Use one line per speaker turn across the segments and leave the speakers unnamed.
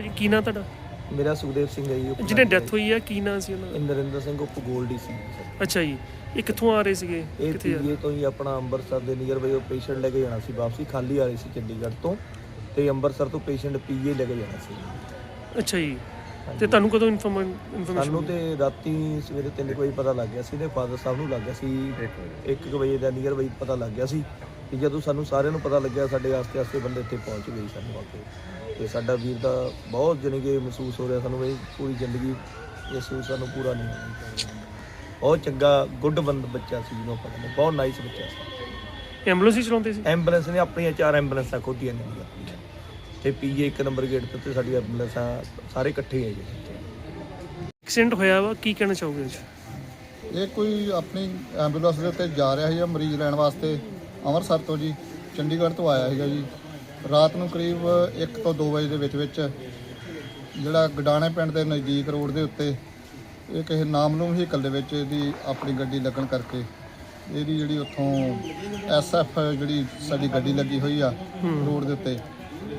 ਭਾਜੀ ਕੀ ਨਾਂ ਤੁਹਾਡਾ?
ਮੇਰਾ ਸੁਖਦੇਵ ਸਿੰਘ ਹੈ ਜੀ
ਜਿਹਨੇ ਡੈਥ ਹੋਈ ਹੈ ਕੀ ਨਾਂ ਸੀ ਉਹਨਾਂ ਦਾ?
ਨਰਿੰਦਰ ਸਿੰਘ ਉਪ ਗੋਲਡੀ ਸੀ ਸਰ।
ਅੱਛਾ ਜੀ ਇਹ ਕਿੱਥੋਂ ਆ ਰਹੇ ਸੀਗੇ?
ਇਹ
ਕਿੱਥੇ ਆ?
ਪੀਏ ਤੋਂ ਹੀ ਆਪਣਾ ਅੰਮ੍ਰਿਤਸਰ ਦੇ ਨੀਅਰ ਬਾਈ ਉਹ ਪੇਸ਼ੈਂਟ ਲੈ ਕੇ ਜਾਣਾ ਸੀ ਵਾਪਸੀ ਖਾਲੀ ਆ ਰਹੀ ਸੀ ਚੰਡੀਗੜ੍ਹ ਤੋਂ ਤੇ ਅੰਮ੍ਰਿਤਸਰ ਤੋਂ ਪੇਸ਼ੈਂਟ ਪੀਏ ਲੈ ਕੇ ਜਾਣਾ ਸੀ।
ਅੱਛਾ ਜੀ ਤੇ ਤੁਹਾਨੂੰ ਕਦੋਂ ਇਨਫੋਰਮੇਸ਼ਨ
ਸਾਨੂੰ ਤੇ ਰਾਤੀ ਸਵੇਰੇ 3 ਵਜੇ ਪਤਾ ਲੱਗ ਗਿਆ ਸੀ ਤੇ ਫਾਦਰ ਸਾਹਿਬ ਨੂੰ ਲੱਗ ਗਿਆ ਸੀ 1 ਵਜੇ ਦਾ ਨੀਅਰ ਬਾਈ ਪਤਾ ਲੱਗ ਗਿਆ ਸੀ ਕਿ ਜਦੋਂ ਸਾਨੂੰ ਸਾਰਿਆਂ ਨੂੰ ਪਤਾ ਲੱਗਿਆ ਸਾਡੇ ਆਸਤੇ ਆਸਤੇ ਬੰਦੇ ਇੱਥੇ ਪਹੁੰਚ ਗਏ ਸਾਨੂੰ ਕੇ ਤੇ ਸਾਡਾ ਵੀਰ ਦਾ ਬਹੁਤ ਜਾਣੀ ਕਿ ਮਹਿਸੂਸ ਹੋ ਰਿਹਾ ਸਾਨੂੰ ਵੀ ਪੂਰੀ ਜ਼ਿੰਦਗੀ ਇਹ ਮਹਿਸੂਸ ਸਾਨੂੰ ਪੂਰਾ ਨਹੀਂ ਹੋਣਾ ਬਹੁਤ ਚੰਗਾ ਗੁੱਡ ਬੰਦ ਬੱਚਾ ਸੀ ਜਿਹਨੂੰ ਆਪਾਂ ਕਹਿੰਦੇ ਬਹੁਤ ਨਾਈਸ ਬੱਚਾ ਸੀ।
ਐਂਬੂਲੈਂਸ ਹੀ ਚਲਾਉਂਦੇ ਸੀ?
ਐਂਬੂਲੈਂਸ ਨੇ ਆਪਣੀਆਂ ਚਾਰ ਐਂਬੂਲੈਂਸਾਂ ਖੋਦੀਆਂ ਨੇ ਜੀ ਤੇ ਪੀਏ ਇੱਕ ਨੰਬਰ ਗੇਟ ਤੇ ਉੱਤੇ ਸਾਡੀ ਐਂਬੂਲੈਂਸਾਂ ਸਾਰੇ ਇਕੱਠੇ ਹੈ ਜੀ।
ਐਕਸੀਡੈਂਟ ਹੋਇਆ ਵਾ ਕੀ ਕਹਿਣਾ ਚਾਹੋਗੇ 'ਚ?
ਇਹ ਕੋਈ ਆਪਣੀ ਐਂਬੂਲੈਂਸ ਦੇ ਉੱਤੇ ਜਾ ਰਿਹਾ ਸੀਗਾ ਮਰੀਜ਼ ਲੈਣ ਵਾਸਤੇ? ਅੰਮ੍ਰਿਤਸਰ ਤੋਂ ਜੀ, ਚੰਡੀਗੜ੍ਹ ਤੋਂ ਆਇਆ ਸੀਗਾ ਜੀ। ਰਾਤ ਨੂੰ ਕਰੀਬ 1 ਤੋਂ 2 ਵਜੇ ਦੇ ਵਿੱਚ ਵਿੱਚ ਜਿਹੜਾ ਗਡਾਣੇ ਪਿੰਡ ਦੇ ਨਜ਼ਦੀਕ ਰੋਡ ਦੇ ਉੱਤੇ ਇਹ ਕਿਸੇ ਨਾਮਲੂਮ ਵਹੀਕਲ ਦੇ ਵਿੱਚ ਇਹਦੀ ਆਪਣੀ ਗੱਡੀ ਲੱਗਣ ਕਰਕੇ ਇਹਦੀ ਜਿਹੜੀ ਉੱਥੋਂ ਐਸਐਫ ਜਿਹੜੀ ਸਾਡੀ ਗੱਡੀ ਲੱਗੀ ਹੋਈ ਆ ਰੋਡ ਦੇ ਉੱਤੇ,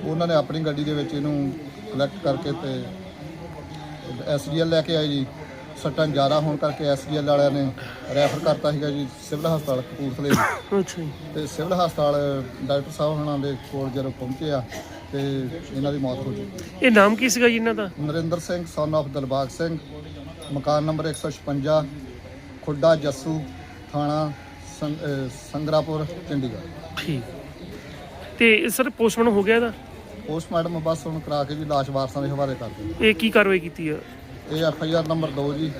ਉਹਨਾਂ ਨੇ ਆਪਣੀ ਗੱਡੀ ਦੇ ਵਿੱਚ ਇਹਨੂੰ ਕਲੈਕਟ ਕਰਕੇ ਤੇ ਐਸਡੀਐਲ ਲੈ ਕੇ ਆਏ ਜੀ। ਸੱਟਾਂ ਜ਼ਿਆਦਾ ਹੋਣ ਕਰਕੇ ਐਸਡੀਐਲ ਵਾਲਿਆਂ ਨੇ ਰੈਫਰ ਕਰਤਾ ਸੀਗਾ ਜੀ ਸਿਵਲ ਹਸਪਤਾਲ ਕਪੂਰਥਲੇ
ਅੱਛਾ ਜੀ।
ਤੇ ਸਿਵਲ ਹਸਪਤਾਲ ਡਾਕਟਰ ਸਾਹਿਬ ਹੁਣਾਂ ਦੇ ਕੋਲ ਜਦੋਂ ਪਹੁੰਚੇ ਆ ਤੇ ਇਹਨਾਂ ਦੀ ਮੌਤ ਹੋ ਗਈ
ਇਹ ਨਾਮ ਕੀ ਸੀਗਾ ਜੀ ਇਹਨਾਂ ਦਾ?
ਨਰਿੰਦਰ ਸਿੰਘ ਸਨ of ਦਿਲਬਾਗ ਸਿੰਘ। ਮਕਾਨ ਨੰਬਰ 156 ਖੁੱਡਾ ਜੱਸੂ ਥਾਣਾ ਸੰਗਰਾਪੁਰ ਚੰਡੀਗੜ੍ਹ।
ਠੀਕ। ਤੇ ਸਰ ਪੋਸਟਮਾਰਟਮ ਹੋ ਗਿਆ ਇਹਦਾ?
ਪੋਸਟਮਾਰਟਮ ਬਸ ਹੁਣ ਕਰਾ ਕੇ ਜੀ ਲਾਸ਼ ਵਾਰਸਾਂ ਦੇ ਹਵਾਲੇ ਕਰ ਦਿੱਤੀ।
ਇਹ ਕੀ ਕਾਰਵਾਈ ਕੀਤੀ ਆ?
ਇਹ ਐਫ ਆਈ ਆਰ ਨੰਬਰ 2 ਜੀ।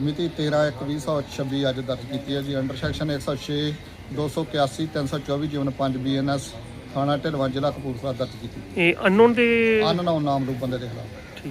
ਮਿਤੀ 13/1/2026 ਅੱਜ ਦਰਜ ਕੀਤੀ ਹੈ ਜੀ। ਅੰਡਰ ਸੈਕਸ਼ਨ 106 281 324 ਜਿਵਨ 5 ਬੀਐਨਐਸ ਥਾਣਾ ਢਿਲਵਾਂ ਜ਼ਿਲ੍ਹਾ ਕਪੂਰਥਲਾ ਦਰਜ ਕੀਤੀ।
ਇਹ ਅਨਨੋਨ ਦੇ
ਅਨਨਾਉ ਨਾਮਰੂਪ ਬੰਦੇ ਦੇ ਖਿਲਾਫ।